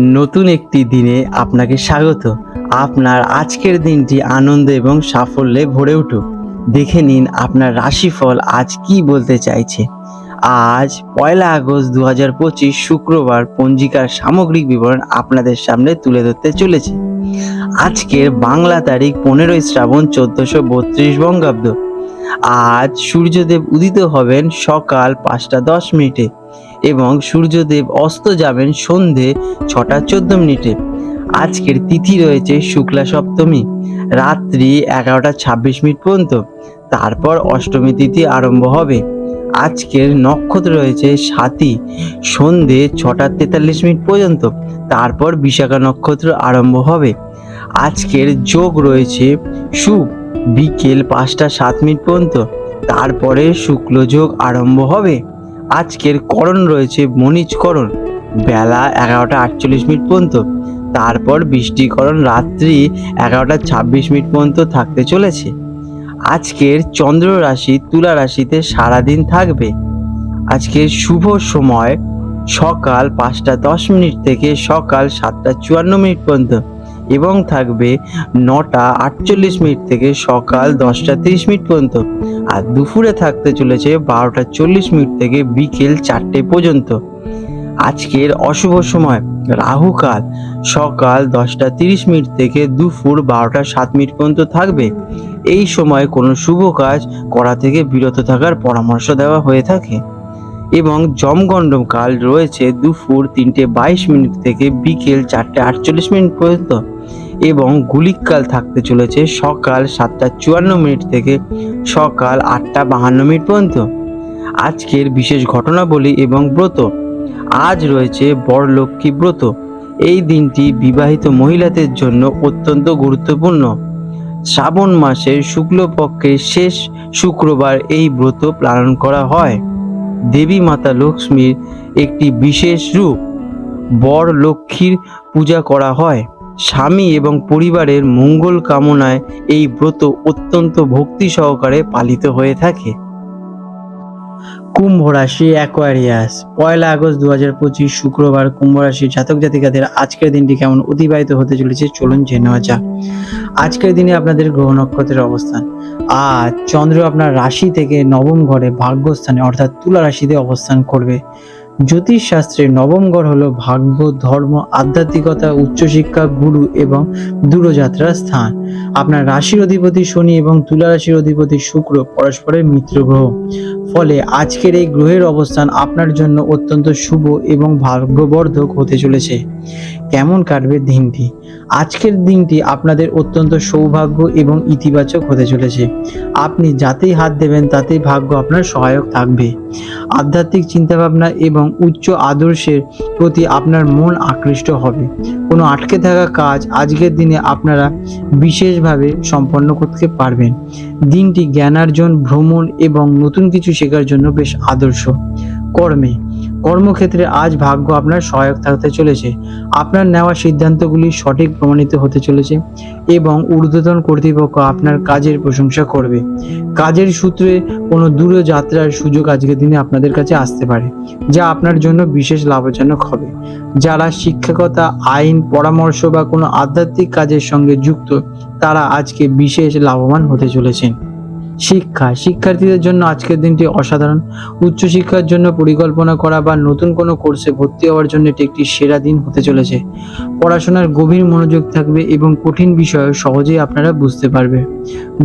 নতুন একটি দিনে আপনাকে স্বাগত। আপনার আজকের দিনটি আনন্দ এবং সাফল্যে ভরে উঠুক। দেখে নিন আপনার রাশিফল আজ কি বলতে চাইছে। আজ পয়লা আগস্ট দু হাজার পঁচিশ শুক্রবার পঞ্জিকার সামগ্রিক বিবরণ আপনাদের সামনে তুলে ধরতে চলেছে। আজকের বাংলা তারিখ পনেরোই শ্রাবণ চোদ্দশো বত্রিশ বঙ্গাব্দ। আজ সূর্যদেব উদিত হবেন সকাল পাঁচটা দশ মিনিটে এবং সূর্যদেব অস্ত যাবেন সন্ধে ছটা চোদ্দ মিনিটে। আজকের তিথি রয়েছে শুক্লা সপ্তমী, রাত্রি এগারোটা ছাব্বিশ মিনিট পর্যন্ত। তারপর অষ্টমী তিথি আরম্ভ হবে। আজকের নক্ষত্র রয়েছে সাতই সন্ধে ছটা তেতাল্লিশ মিনিট পর্যন্ত। তারপর বিশাখা নক্ষত্র আরম্ভ হবে। আজকের যোগ রয়েছে সুখ বিকেল পাঁচটা সাত মিনিট পর্যন্ত। তারপরে শুক্লযোগ আরম্ভ হবে। আজকের করণ রয়েছে মনিজকরণ বেলা এগারোটা আটচল্লিশ মিনিট পর্যন্ত। তারপর বৃষ্টিকরণ রাত্রি এগারোটা ছাব্বিশ মিনিট পর্যন্ত থাকতে চলেছে। আজকের চন্দ্র রাশি তুলা রাশিতে সারাদিন থাকবে। আজকের শুভ সময় সকাল পাঁচটা দশ মিনিট থেকে সকাল সাতটা চুয়ান্ন মিনিট পর্যন্ত। এবং থাকবে নটা আটচল্লিশ মিনিট থেকে সকাল দশটা তিরিশ মিনিট পর্যন্ত। আর দুপুরে থাকতে চলেছে বারোটা চল্লিশ মিনিট থেকে বিকেল চারটে পর্যন্ত। আজকের অশুভ সময় রাহুকাল সকাল দশটা তিরিশ মিনিট থেকে দুপুর বারোটা সাত মিনিট পর্যন্ত থাকবে। এই সময় কোনো শুভ কাজ করা থেকে বিরত থাকার পরামর্শ দেওয়া হয়ে থাকে। এবং জমগণ্ডম কাল রয়েছে দুপুর তিনটে বাইশ মিনিট থেকে বিকেল চারটে আটচল্লিশ মিনিট পর্যন্ত। এবং গুলিককাল থাকতে চলেছে সকাল সাতটা চুয়ান্ন মিনিট থেকে সকাল আটটা বাহান্ন মিনিট পর্যন্ত। আজকের বিশেষ ঘটনাবলী এবং ব্রত। আজ রয়েছে বড়লক্ষ্মী ব্রত। এই দিনটি বিবাহিত মহিলাদের জন্য অত্যন্ত গুরুত্বপূর্ণ। শ্রাবণ মাসের শুক্লপক্ষের শেষ শুক্রবার এই ব্রত পালন করা হয়। দেবী মাতা লক্ষ্মীর একটি বিশেষ রূপ। বর লক্ষ্মীর পূজা করা হয়। স্বামী এবং পরিবারের মঙ্গল কামনায় এই ব্রত অত্যন্ত ভক্তি সহকারে পালিত হয়ে থাকে। কুম্ভ রাশি অ্যাকোয়ারিয়াস পয়লা আগস্ট দু হাজার পঁচিশ শুক্রবার কুম্ভ রাশির জাতক জাতিকাদের আজকের দিনটি কেমন অতিবাহিত হতে চলেছে চলুন জেনে নেওয়া যাক। আজকের দিনে আপনাদের গ্রহ নক্ষত্রের অবস্থান। আজ চন্দ্র আপনার রাশি থেকে নবম ঘরে ভাগ্যস্থানে অর্থাৎ তুলা রাশিতে অবস্থান করবে। জ্যোতিষ শাস্ত্রে নবম ঘর হলো ভাগ্য, ধর্ম, আধ্যাত্মিকতা, উচ্চশিক্ষা, গুরু এবং দূরযাত্রার স্থান। আপনার রাশির অধিপতি শনি এবং তুলা রাশির অধিপতি শুক্র পরস্পরের মিত্র গ্রহ। ফলে আজকের এই গ্রহের অবস্থান আপনার জন্য অত্যন্ত শুভ এবং ভাগ্যবর্ধক হতে চলেছে। কেমন কাটবে দিনটি? আজকের দিনটি আপনাদের অত্যন্ত সৌভাগ্য এবং ইতিবাচক হতে চলেছে। আপনি যাতেই হাত দেবেন, তাতেই ভাগ্য আপনার সহায়ক থাকবে। আধ্যাত্মিক চিন্তাভাবনা এবং উচ্চ আদর্শের প্রতি আপনার মন আকৃষ্ট হবে। কোনো আটকে থাকা কাজ আজকের দিনে আপনারা বিশেষভাবে সম্পন্ন করতে পারবেন। দিনটি জ্ঞানার্জন, ভ্রমণ এবং নতুন কিছু শেখার জন্য বেশ আদর্শ। কর্মে কর্মক্ষেত্রে আজ ভাগ্য আপনার সহায়ক থাকতে চলেছে। আপনার নেওয়া সিদ্ধান্তগুলি সঠিক প্রমাণিত হতে চলেছে এবং ঊর্ধ্বতন কর্তৃপক্ষ আপনার কাজের প্রশংসা করবে। কাজের সূত্রে কোনো দূর যাত্রার সুযোগ আজকের দিনে আপনাদের কাছে আসতে পারে, যা আপনার জন্য বিশেষ লাভজনক হবে। যারা শিক্ষকতা, আইন, পরামর্শ বা কোনো আধ্যাত্মিক কাজের সঙ্গে যুক্ত, তারা আজকে বিশেষ লাভবান হতে চলেছেন। শিক্ষা। শিক্ষার্থীদের জন্য আজকের দিনটি অসাধারণ। উচ্চশিক্ষার জন্য পরিকল্পনা করা বা নতুন কোনো কোর্সে ভর্তি হওয়ার জন্য এটি একটি সেরা দিন হতে চলেছে। পড়াশোনার গভীর মনোযোগ থাকবে এবং কঠিন বিষয় সহজেই আপনারা বুঝতে পারবে।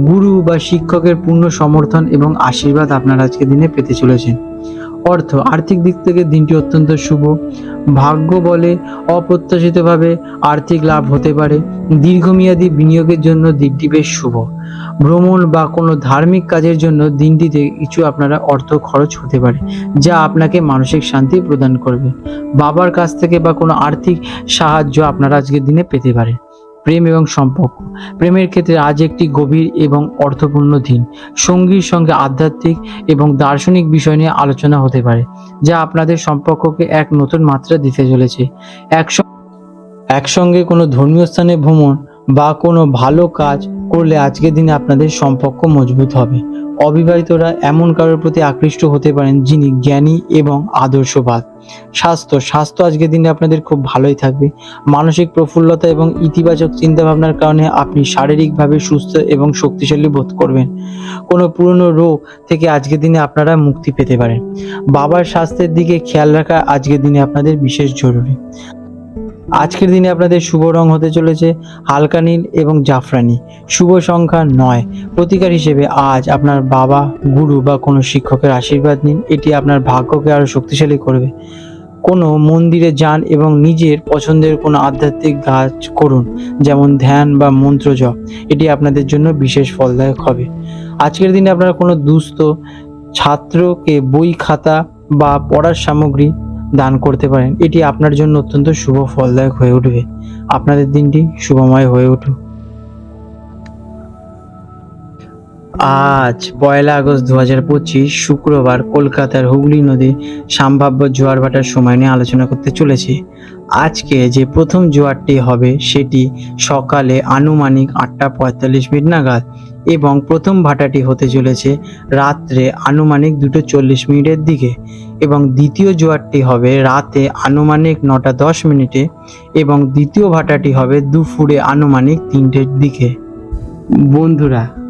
গুরু বা শিক্ষকের পূর্ণ সমর্থন এবং আশীর্বাদ আপনারা আজকের দিনে পেতে চলেছেন। অর্থ আর্থিক দিক থেকে দিনটি অত্যন্ত শুভ। ভাগ্য বলে অপ্রত্যাশিতভাবে আর্থিক লাভ হতে পারে। দীর্ঘমেয়াদী বিনিয়োগের জন্য দিনটি বেশ শুভ। ভ্রমণ বা কোনো ধার্মিক কাজের জন্য দিনটিতে কিছু আপনারা অর্থ খরচ হতে পারে, যা আপনাকে মানসিক শান্তি প্রদান করবে। বাবার কাছ থেকে বা কোনো আর্থিক সাহায্য আপনারা আজকের দিনে পেতে পারেন প্রেম এবং সম্পর্ক। প্রেমের ক্ষেত্রে আজ একটি গভীর এবং অর্থপূর্ণ দিন। সঙ্গীর সঙ্গে আধ্যাত্মিক এবং দার্শনিক বিষয় নিয়ে আলোচনা হতে পারে, যা আপনাদের সম্পর্ককে এক নতুন মাত্রা দিতে চলেছে। একসঙ্গে একসঙ্গে কোনো ধর্মীয় স্থানে ভ্রমণ বা কোনো ভালো কাজ করলে আজকের দিনে আপনাদের সম্পর্ক মজবুত হবে। অবিবাহিতরা এমন কারোর প্রতি আকৃষ্ট হতে পারেন যিনি জ্ঞানী এবং আদর্শবাদ। স্বাস্থ্য স্বাস্থ্য আজকের দিনে আপনাদের খুব ভালোই থাকবে। মানসিক প্রফুল্লতা এবং ইতিবাচক চিন্তাভাবনার কারণে আপনি শারীরিকভাবে সুস্থ এবং শক্তিশালী বোধ করবেন। কোনো পুরনো রোগ থেকে আজকের দিনে আপনারা মুক্তি পেতে পারেন। বাবার স্বাস্থ্যের দিকে খেয়াল রাখা আজকের দিনে আপনাদের বিশেষ জরুরি। আজকের দিনে আপনাদের শুভ রং হতে চলেছে হালকা নীল এবং জাফরানি। শুভ সংখ্যা নয়। প্রতিকার হিসেবে আজ আপনার বাবা, গুরু বা কোনো শিক্ষকের আশীর্বাদ নিন। এটি আপনার ভাগ্যকে আরও শক্তিশালী করবে। কোনো মন্দিরে যান এবং নিজের পছন্দের কোনো আধ্যাত্মিক কাজ করুন, যেমন ধ্যান বা মন্ত্র জপ। এটি আপনাদের জন্য বিশেষ ফলদায়ক হবে। আজকের দিনে আপনারা কোনো দুস্থ ছাত্রকে বই খাতা বা পড়ার সামগ্রী দান করতে পারেন। এটি আপনার জন্য অত্যন্ত শুভ, ফলদায়ক হয়ে উঠবে। আপনাদের দিনটি শুভময় হয়ে উঠুক। আজ পয়লা আগস্ট দু হাজার পঁচিশ শুক্রবার কলকাতার হুগলি নদী সম্ভাব্য জোয়ার ভাটার সময় নিয়ে আলোচনা করতে চলেছি। আজকে যে প্রথম জোয়ারটি হবে সেটি সকালে আনুমানিক আটটা পঁয়তাল্লিশ মিনিট নাগাদ এবং প্রথম ভাটাটি হতে চলেছে রাত্রে আনুমানিক দুটো চল্লিশ মিনিটের দিকে এবং দ্বিতীয় জোয়ারটি হবে রাতে আনুমানিক নটা দশ মিনিটে এবং দ্বিতীয় ভাটাটি হবে দুপুরে আনুমানিক তিনটের দিকে। বন্ধুরা